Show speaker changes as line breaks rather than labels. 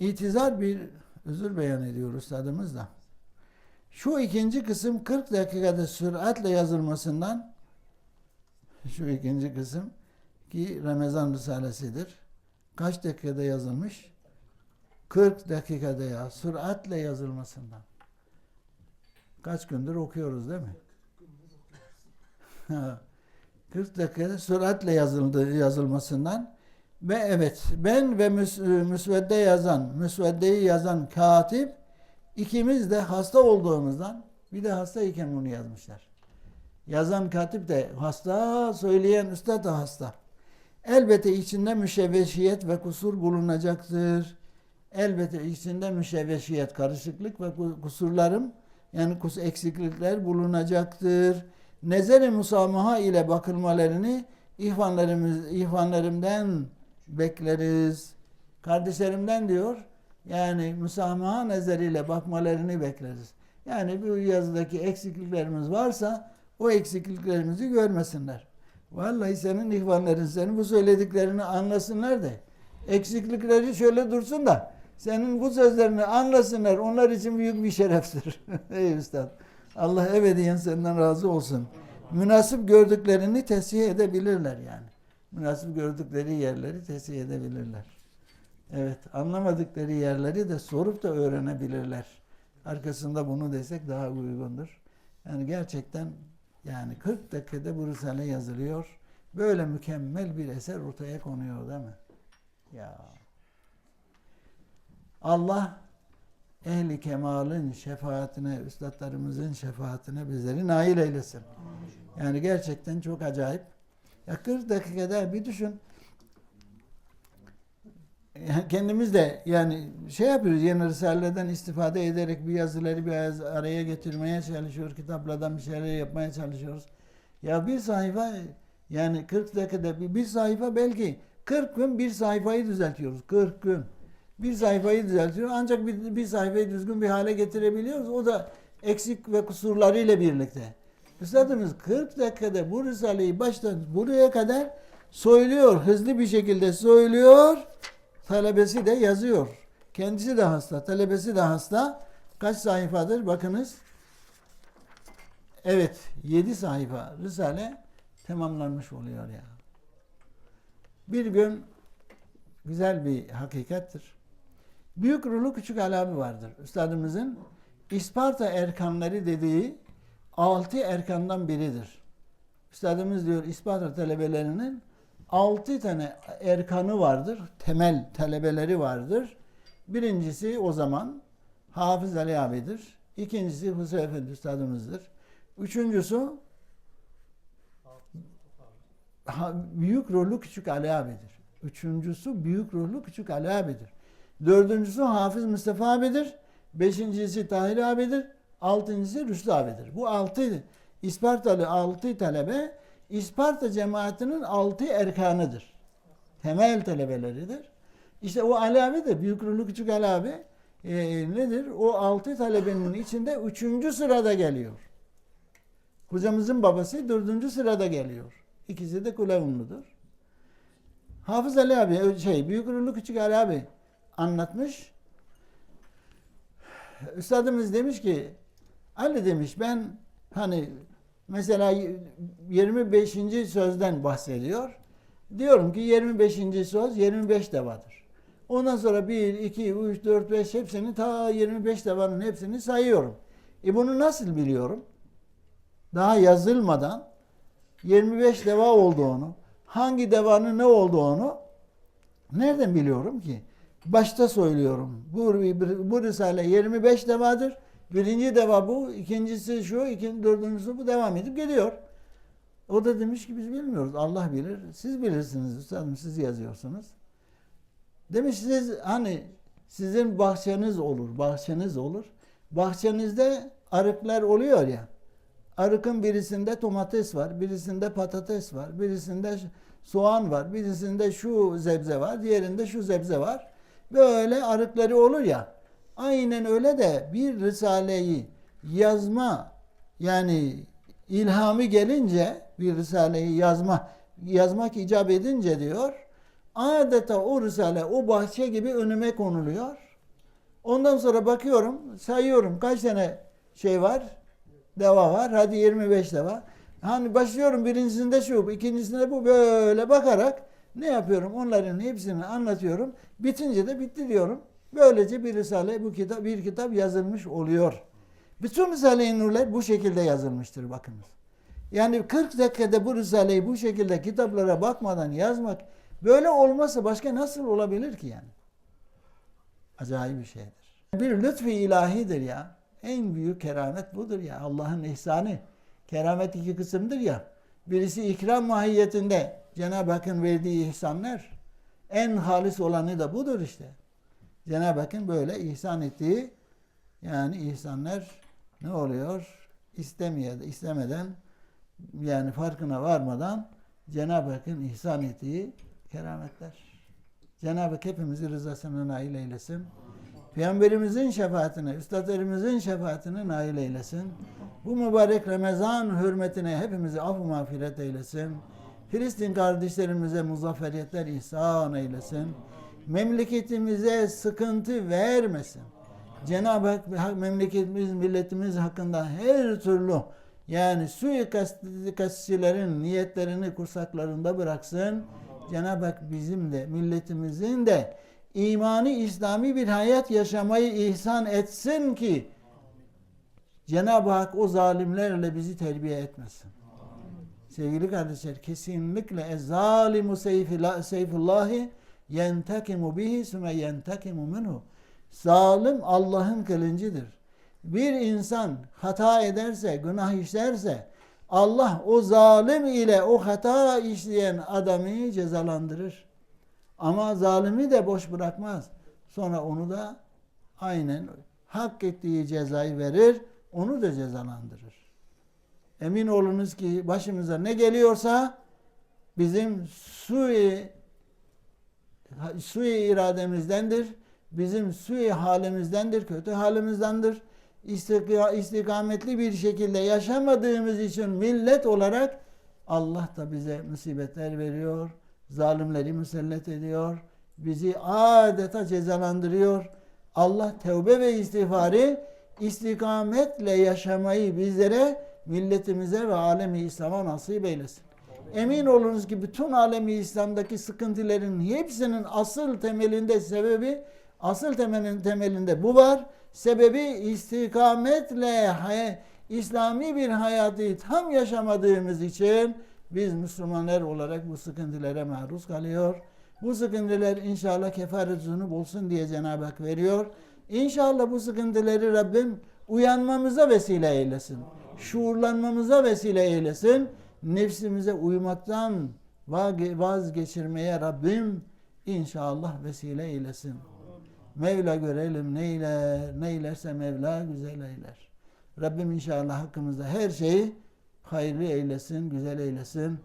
İtizar bir özür beyan ediyor üstadımız. Şu ikinci kısım 40 dakikada süratle yazılmasından şu ikinci kısım ki Ramazan Risalesidir. Kaç dakikada yazılmış? 40 dakikada ya süratle yazılmasından. Kaç gündür okuyoruz değil mi? Ha, 40 dakikada süratle yazıldı, yazılmasından ve evet ben ve müs, müsvedde yazan, müsveddeyi yazan katip ikimiz de hasta olduğumuzdan bir de hastayken bunu yazmışlar. Yazan katip de hasta, söyleyen üstad da hasta. Elbette içinde müşevveşiyet ve kusur bulunacaktır. Elbette içinde müşevveşiyet, karışıklık ve kusurlarım yani kus eksiklikler bulunacaktır. Nezeri musamaha ile bakılmalarını ihvanlarımız, ihvanlarımdan bekleriz. Kardeşlerimden diyor yani musamaha nezeriyle bakmalarını bekleriz. Yani bu yazıdaki eksikliklerimiz varsa o eksikliklerimizi görmesinler. Vallahi senin ihvanların senin bu söylediklerini anlasınlar da eksiklikleri şöyle dursun da senin bu sözlerini anlasınlar. Onlar için büyük bir şereftir. Ey Üstad. Allah ebediyen senden razı olsun. Münasip gördüklerini tesih edebilirler yani. Münasip gördükleri yerleri tesih edebilirler. Evet, anlamadıkları yerleri de sorup da öğrenebilirler. Arkasında bunu desek daha uygundur. Yani gerçekten yani 40 dakikada bu Risale yazılıyor. Böyle mükemmel bir eser ortaya konuyor değil mi? Ya. Allah ehli kemalin şefaatine, üstadlarımızın şefaatine bizleri nail eylesin. Yani gerçekten çok acayip. Ya 40 dakikada bir düşün. Kendimiz de yani şey yapıyoruz yeni Risale'den istifade ederek bir yazıları biraz araya getirmeye çalışıyoruz. Kitaplardan bir şeyler yapmaya çalışıyoruz. Ya bir sayfa yani 40 dakikada bir, bir sayfa belki 40 gün bir sayfayı düzeltiyoruz. 40 gün. Bir sayfayı düzeltiyoruz. Ancak bir, bir sayfayı düzgün bir hale getirebiliyoruz. O da eksik ve kusurlarıyla birlikte. Üstadımız 40 dakikada bu Risale'yi baştan buraya kadar söylüyor. Hızlı bir şekilde söylüyor. Talebesi de yazıyor. Kendisi de hasta. Talebesi de hasta. Kaç sayfadır? Bakınız. Evet. 7 sayfa Risale tamamlanmış oluyor ya. Bir gün güzel bir hakikattir. Büyük ruhlu küçük alamı vardır. Üstadımızın İsparta erkanları dediği altı erkandan biridir. Üstadımız diyor İsparta talebelerinin altı tane erkanı vardır. Temel talebeleri vardır. Birincisi o zaman Hafız Ali abidir. İkincisi Hüseyin Efendi Üstadımızdır. Üçüncüsü büyük ruhlu küçük Ali abidir. Üçüncüsü büyük ruhlu küçük Ali abidir. Dördüncüsü Hafız Mustafa abidir. Beşincisi Tahir abidir. Altıncısı Rüştü abidir. Bu altı İspartalı altı talebe İsparta cemaatinin altı erkanıdır. Temel talebeleridir. İşte o Ali de büyük ruhlu küçük Ali e, nedir? O altı talebenin içinde üçüncü sırada geliyor. Hocamızın babası dördüncü sırada geliyor. İkisi de Kulevunludur. Hafız Ali abi şey büyük ruhlu küçük Ali anlatmış. Üstadımız demiş ki Ali demiş ben hani mesela 25. sözden bahsediyor. Diyorum ki 25. söz 25 devadır. Ondan sonra 1, 2, 3, 4, 5 hepsini ta 25 devanın hepsini sayıyorum. E bunu nasıl biliyorum? Daha yazılmadan 25 deva olduğunu, hangi devanın ne olduğunu nereden biliyorum ki? Başta söylüyorum. Bu, bu Risale 25 devadır. Birinci deva bu, ikincisi şu, ikinci, dördüncüsü bu devam edip geliyor. O da demiş ki biz bilmiyoruz. Allah bilir. Siz bilirsiniz üstadım. Siz yazıyorsunuz. Demiş siz hani sizin bahçeniz olur. Bahçeniz olur. Bahçenizde arıklar oluyor ya. Arıkın birisinde domates var, birisinde patates var, birisinde soğan var, birisinde şu zebze var, diğerinde şu zebze var. Böyle arıkları olur ya. Aynen öyle de bir risaleyi yazma yani ilhamı gelince bir risaleyi yazma yazmak icap edince diyor adeta o risale o bahçe gibi önüme konuluyor. Ondan sonra bakıyorum, sayıyorum kaç tane şey var, deva var. Hadi 25 deva. Hani başlıyorum birincisinde şu, ikincisinde bu böyle bakarak ne yapıyorum? Onların hepsini anlatıyorum. Bitince de bitti diyorum. Böylece bir risale, bu kitap, bir kitap yazılmış oluyor. Bütün Risale-i Nurlar bu şekilde yazılmıştır bakınız. Yani 40 dakikada bu Risale'yi bu şekilde kitaplara bakmadan yazmak böyle olmazsa başka nasıl olabilir ki yani? Acayip bir şeydir. Bir lütfi ilahidir ya. En büyük keramet budur ya. Allah'ın ihsanı. Keramet iki kısımdır ya. Birisi ikram mahiyetinde Cenab-ı Hakk'ın verdiği ihsanlar. En halis olanı da budur işte. Cenab-ı Hakk'ın böyle ihsan ettiği yani ihsanlar ne oluyor? İstemeye, istemeden yani farkına varmadan Cenab-ı Hakk'ın ihsan ettiği kerametler. Cenab-ı Hak hepimizi rızasına nail eylesin. Peygamberimizin şefaatine, üstadlarımızın şefaatine nail eylesin. Bu mübarek Ramazan hürmetine hepimizi af mağfiret eylesin. Filistin kardeşlerimize muzafferiyetler ihsan eylesin. Memleketimize sıkıntı vermesin. Cenab-ı Hak memleketimiz, milletimiz hakkında her türlü yani suikastçilerin niyetlerini kursaklarında bıraksın. Cenab-ı Hak bizim de milletimizin de imani İslami bir hayat yaşamayı ihsan etsin ki Cenab-ı Hak o zalimlerle bizi terbiye etmesin. Sevgili kardeşler kesinlikle ezzalimu seyfullahi yentekimu bihi süme yentekimu minhu. Zalim Allah'ın kılıncıdır. Bir insan hata ederse, günah işlerse Allah o zalim ile o hata işleyen adamı cezalandırır. Ama zalimi de boş bırakmaz. Sonra onu da aynen hak ettiği cezayı verir, onu da cezalandırır. Emin olunuz ki başımıza ne geliyorsa bizim sui sui irademizdendir. Bizim sui halimizdendir, kötü halimizdendir. İstikametli bir şekilde yaşamadığımız için millet olarak Allah da bize musibetler veriyor. Zalimleri müsellet ediyor. Bizi adeta cezalandırıyor. Allah tevbe ve istiğfarı istikametle yaşamayı bizlere, milletimize ve alemi İslam'a nasip eylesin. Emin olunuz ki bütün alemi İslam'daki sıkıntıların hepsinin asıl temelinde sebebi, asıl temelin temelinde bu var. Sebebi istikametle hay- İslami bir hayatı tam yaşamadığımız için biz Müslümanlar olarak bu sıkıntılara maruz kalıyor. Bu sıkıntılar inşallah kefaret zunub olsun diye Cenab-ı Hak veriyor. İnşallah bu sıkıntıları Rabbim uyanmamıza vesile eylesin. Şuurlanmamıza vesile eylesin. Nefsimize uymaktan vazgeçirmeye Rabbim inşallah vesile eylesin. Mevla görelim neyler, neylerse Mevla güzel eyler. Rabbim inşallah hakkımızda her şeyi hayırlı eylesin, güzel eylesin.